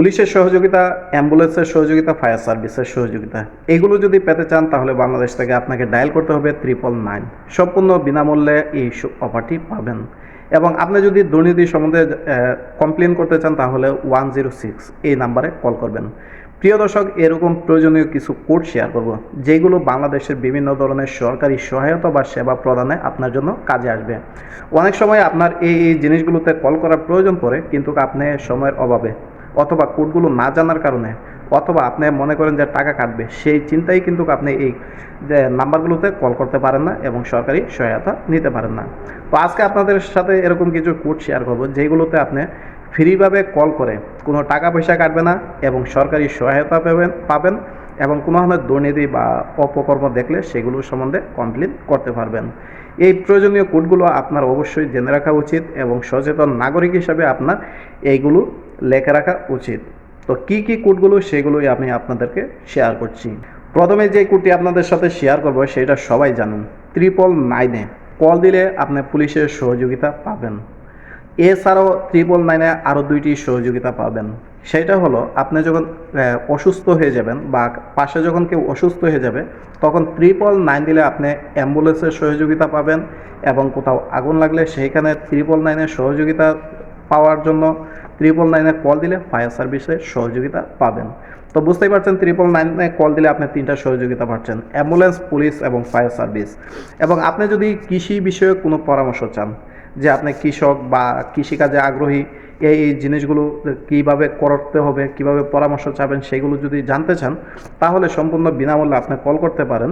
পুলিশের সহযোগিতা, অ্যাম্বুলেন্সের সহযোগিতা, ফায়ার সার্ভিসের সহযোগিতা। এগুলো যদি পেতে চান, তাহলে বাংলাদেশ থেকে আপনাকে ডায়াল করতে হবে ট্রিপল নাইন সম্পূর্ণ বিনামূল্যে এই অফারটি পাবেন। এবং আপনি যদি দুর্নীতি সম্বন্ধে কমপ্লেন করতে চান, তাহলে ওয়ান জিরো সিক্স এই নাম্বারে কল করবেন। প্রিয় দর্শক, এরকম প্রয়োজনীয় কিছু কোড শেয়ার করব, যেগুলো বাংলাদেশের বিভিন্ন ধরনের সরকারি সহায়তা বা সেবা প্রদানে আপনার জন্য কাজে আসবে। অনেক সময় আপনার এই এই জিনিসগুলোতে কল করার প্রয়োজন পড়ে, কিন্তু আপনি সময়ের অভাবে অথবা কোডগুলো না জানার কারণে অথবা আপনি মনে করেন যে টাকা কাটবে, সেই চিন্তাই কিন্তু আপনি এই, যে নাম্বারগুলোতে কল করতে পারেন না এবং সরকারি সহায়তা নিতে পারেন না। তো আজকে আপনাদের সাথে এরকম কিছু কোড শেয়ার করব যেগুলোতে আপনি ফ্রিভাবে কল করে কোনো টাকা পয়সা কাটবে না এবং সরকারি সহায়তা পাবেন পাবেন এবং কোনো ধরনের দুর্নীতি বা অপকর্ম দেখলে সেগুলো সম্বন্ধে কমপ্লেন করতে পারবেন। এই প্রয়োজনীয় কোডগুলো আপনার অবশ্যই জেনে রাখা উচিত এবং সচেতন নাগরিক হিসাবে আপনার এইগুলো লেখা রাখা উচিত। তো কি কি কোডগুলো সেগুলোই আমি আপনাদেরকে শেয়ার করছি। প্রথমে যে কোডটি আপনাদের সাথে শেয়ার করব, সেটা সবাই জানেন। ত্রিপল নাইনে কল দিলে আপনি পুলিশের সহযোগিতা পাবেন। এছাড়াও ত্রিপল নাইনে আরও দুইটি সহযোগিতা পাবেন। সেটা হলো, আপনি যখন অসুস্থ হয়ে যাবেন বা পাশে যখন কেউ অসুস্থ হয়ে যাবে, তখন ত্রিপল নাইন দিলে আপনি অ্যাম্বুলেন্সের সহযোগিতা পাবেন এবং কোথাও আগুন লাগলে সেইখানে ত্রিপল নাইনের সহযোগিতা পাওয়ার জন্য ট্রিপল নাইনে কল দিলে ফায়ার সার্ভিসের সহযোগিতা পাবেন। তো বুঝতেই পারছেন ত্রিপল নাইনে কল দিলে আপনি তিনটা সহযোগিতা পাচ্ছেন অ্যাম্বুলেন্স পুলিশ এবং ফায়ার সার্ভিস এবং আপনি যদি কৃষি বিষয়ে কোনো পরামর্শ চান, যে আপনি কৃষক বা কৃষিকাজে আগ্রহী, এই এই জিনিসগুলো কীভাবে করতে হবে, কীভাবে পরামর্শ চাবেন সেগুলো যদি জানতে চান, তাহলে সম্পূর্ণ বিনামূল্যে আপনি কল করতে পারেন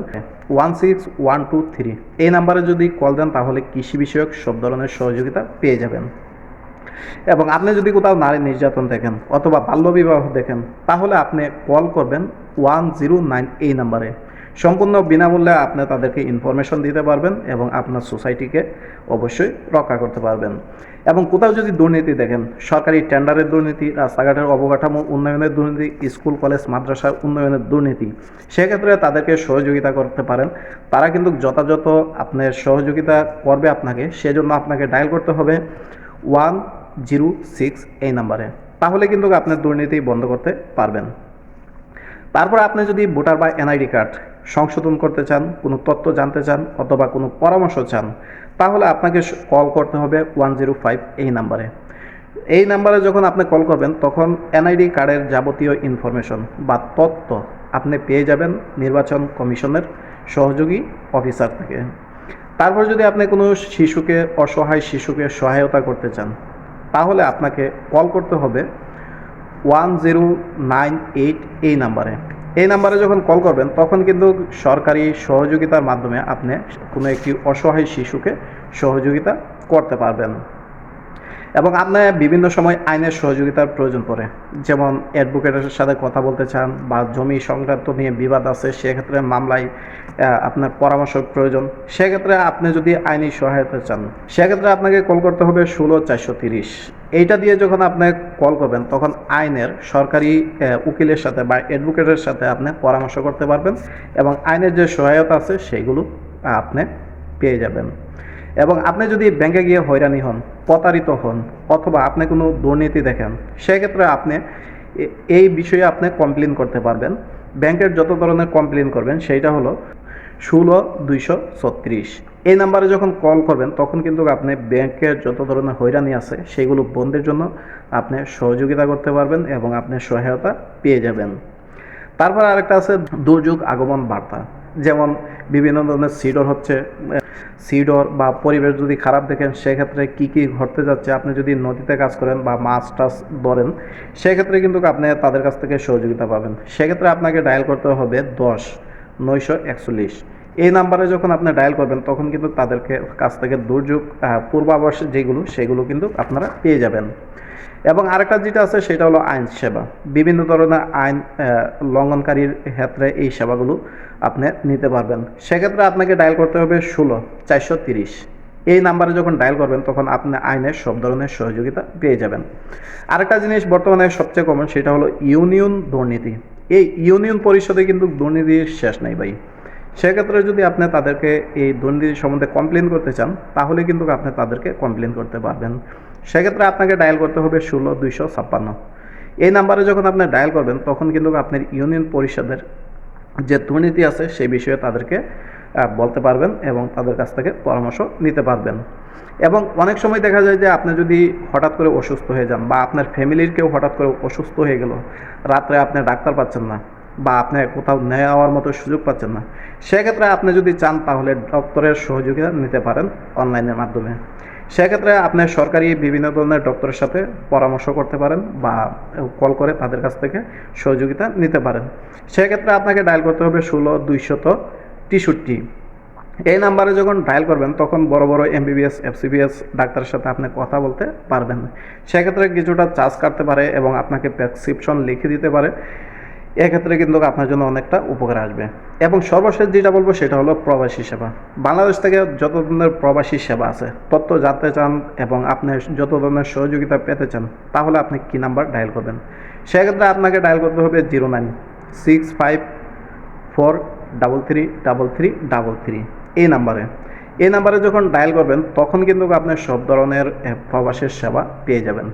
one six one two three এই নাম্বারে যদি কল দেন, তাহলে কৃষি বিষয়ক সব ধরনের সহযোগিতা পেয়ে যাবেন। এবং আপনি যদি কোথাও নারী নির্যাতন দেখেন অথবা বাল্যবিবাহ দেখেন, তাহলে আপনি কল করবেন ওয়ান জিরো নাইন এই নাম্বারে। সম্পূর্ণ বিনামূল্যে আপনি তাদেরকে ইনফরমেশন দিতে পারবেন এবং আপনার সোসাইটিকে অবশ্যই রক্ষা করতে পারবেন। এবং কোথাও যদি দুর্নীতি দেখেন, সরকারি টেন্ডারের দুর্নীতি, রাস্তাঘাটের অবকাঠামো উন্নয়নের দুর্নীতি, স্কুল, কলেজ, মাদ্রাসার উন্নয়নের দুর্নীতি, সেক্ষেত্রে তাদেরকে সহযোগিতা করতে পারেন। তারা কিন্তু যথাযথ আপনার সহযোগিতা করবে আপনাকে, সেজন্য আপনাকে ডায়াল করতে হবে। ওয়ান জিরো সিক্স এই নাম্বারে। তাহলে কিন্তু আপনার দুর্নীতি বন্ধ করতে পারবেন। তারপর আপনি যদি ভোটার বা এনআইডি কার্ড সংশোধন করতে চান, কোনো তথ্য জানতে চান অথবা কোনো পরামর্শ চান, তাহলে আপনাকে কল করতে হবে ওয়ান জিরো ফাইভ এই নাম্বারে। এই নাম্বারে যখন আপনি কল করবেন, তখন এনআইডি কার্ডের যাবতীয় ইনফরমেশন বা তথ্য আপনি পেয়ে যাবেন নির্বাচন কমিশনের সহযোগী অফিসার থেকে। তারপর যদি আপনি কোনো শিশুকে, অসহায় শিশুকে সহায়তা করতে চান তাহলে আপনাকে কল করতে হবে ওয়ান জিরো নাইন এইট এই নাম্বারে। এই নাম্বারে যখন কল করবেন, তখন কিন্তু সরকারি সহযোগিতার মাধ্যমে আপনি কোনো একটি অসহায় শিশুকে সহযোগিতা করতে পারবেন। এবং আপনার বিভিন্ন সময় আইনের সহযোগিতার প্রয়োজন পড়ে। যেমন অ্যাডভোকেটের সাথে কথা বলতে চান বা জমি সংক্রান্ত নিয়ে বিবাদ আছে, সেক্ষেত্রে মামলায় আপনার পরামর্শ প্রয়োজন। সেক্ষেত্রে আপনি যদি আইনি সহায়তা চান, সেক্ষেত্রে আপনাকে কল করতে হবে ষোলো চারশো তিরিশ। এইটা দিয়ে যখন আপনি কল করবেন, তখন আইনের সরকারি উকিলের সাথে বা অ্যাডভোকেটের সাথে আপনি পরামর্শ করতে পারবেন এবং আইনের যে সহায়তা আছে সেইগুলো আপনি পেয়ে যাবেন। এবং আপনি যদি ব্যাংকে গিয়ে হয়রানি হন, প্রতারিত হন, অথবা আপনি কোনো দুর্নীতি দেখেন, সেক্ষেত্রে আপনি এই বিষয়ে আপনি কমপ্লেন করতে পারবেন। ব্যাংকের যত ধরনের কমপ্লেন করবেন, সেইটা হলো ষোলো দুইশো ছত্রিশ। এই নাম্বারে যখন কল করবেন, তখন কিন্তু আপনি ব্যাংকের যত ধরনের হয়রানি আছে, সেগুলো বন্ধের জন্য আপনি সহযোগিতা করতে পারবেন এবং আপনি সহায়তা পেয়ে যাবেন। তারপর আরেকটা আছে দুর্যোগ আগমন বার্তা। যেমন বিভিন্ন ধরনের সিডর হচ্ছে সিডর বা পরিবেশ যদি খারাপ দেখেন, সেক্ষেত্রে কি কি ঘটতে যাচ্ছে? আপনি যদি নদীতে কাজ করেন বা মাছ টাছ ধরেন, সেক্ষেত্রে কিন্তু আপনি তাদের কাছ থেকে সহযোগিতা পাবেন। সেক্ষেত্রে আপনাকে ডায়াল করতে হবে দশ, নয়শো একচল্লিশ। এই নাম্বারে যখন আপনি ডায়াল করবেন, তখন কিন্তু তাদেরকে কাছ থেকে দুর্যোগ পূর্বাভাস যেগুলো, সেগুলো কিন্তু আপনারা পেয়ে যাবেন। এবং আরেকটা যেটা আছে, সেটা হলো আইন সেবা। বিভিন্ন ধরনের আইন লঙ্ঘনকারীর ক্ষেত্রে এই সেবাগুলো আপনি নিতে পারবেন। সেক্ষেত্রে আপনাকে ডায়াল করতে হবে ষোলো, চারশো তিরিশ। এই নাম্বারে যখন ডায়াল করবেন, তখন আপনি আইনের সব ধরনের সহযোগিতা পেয়ে যাবেন। আরেকটা জিনিস বর্তমানে সবচেয়ে কমন সেটা হলো ইউনিয়ন দুর্নীতি। এই ইউনিয়ন পরিষদে কিন্তু দুর্নীতির শেষ নাই ভাই। সেক্ষেত্রে যদি আপনি তাদেরকে এই দুর্নীতি সম্বন্ধে কমপ্লেন করতে চান, তাহলে কিন্তু আপনি তাদেরকে কমপ্লেন করতে পারবেন। সেক্ষেত্রে আপনাকে ডায়াল করতে হবে ষোলো দুইশো ছাপ্পান্ন। এই নাম্বারে যখন আপনি ডায়াল করবেন, তখন কিন্তু আপনার ইউনিয়ন পরিষদের যে দুর্নীতি আছে সেই বিষয়ে তাদেরকে বলতে পারবেন এবং তাদের কাছ থেকে পরামর্শ নিতে পারবেন। এবং অনেক সময় দেখা যায় যে আপনি যদি হঠাৎ করে অসুস্থ হয়ে যান বা আপনার ফ্যামিলির কেউ হঠাৎ করে অসুস্থ হয়ে গেল, রাত্রে আপনি ডাক্তার পাচ্ছেন না বা আপনি কোথাও নেওয়ার মতো সুযোগ পাচ্ছেন না। সেক্ষেত্রে আপনি যদি চান তাহলে ডক্টরের সহযোগিতা নিতে পারেন অনলাইনের মাধ্যমে। সেক্ষেত্রে আপনি সরকারি বিভিন্ন ধরনের ডক্টরের সাথে পরামর্শ করতে পারেন বা কল করে তাদের কাছ থেকে সহযোগিতা নিতে পারেন। সেক্ষেত্রে আপনাকে ডায়াল করতে হবে ষোলো দুইশত তেষট্টি। এই নাম্বারে যখন ডায়াল করবেন, তখন বড় বড় এমবিবিএস, এফসিবিএস ডাক্তারের সাথে আপনি কথা বলতে পারবেন। সেক্ষেত্রে কিছুটা চার্জ কাটতে পারে এবং আপনাকে প্রেসক্রিপশন লিখে দিতে পারে। এক্ষেত্রে কিন্তু আপনার জন্য অনেকটা উপকার আসবে। এবং সর্বশেষ যেটা বলব সেটা হলো প্রবাসী সেবা। বাংলাদেশ থেকে যত ধরনের প্রবাসী সেবা আছে, তথ্য জানতে চান এবং আপনি যত ধরনের সহযোগিতা পেতে চান, তাহলে আপনি কী নাম্বার ডায়াল করবেন? সেক্ষেত্রে আপনাকে ডায়াল করতে হবে zero nine six five four double three double three double three. এই নাম্বারে। এই নাম্বারে যখন ডায়াল করবেন, তখন কিন্তু আপনি সব ধরনের প্রবাসের সেবা পেয়ে যাবেন।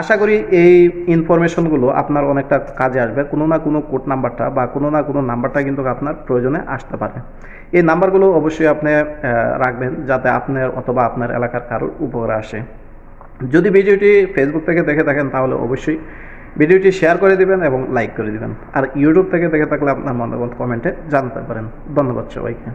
আশা করি এই ইনফরমেশনগুলো আপনার অনেকটা কাজে আসবে। কোনো না কোনো কোড নাম্বারটা বা কোনো না কোনো নাম্বারটা কিন্তু আপনার প্রয়োজনে আসতে পারে। এই নাম্বারগুলো অবশ্যই আপনি রাখবেন যাতে আপনার অথবা আপনার এলাকার কারোর উপকার আসে। যদি ভিডিওটি ফেসবুক থেকে দেখে থাকেন তাহলে অবশ্যই ভিডিওটি শেয়ার করে দিবেন এবং লাইক করে দিবেন। আর ইউটিউব থেকে দেখে থাকলে আপনার মতামত কমেন্টে জানতে পারেন। ধন্যবাদ সবাইকে।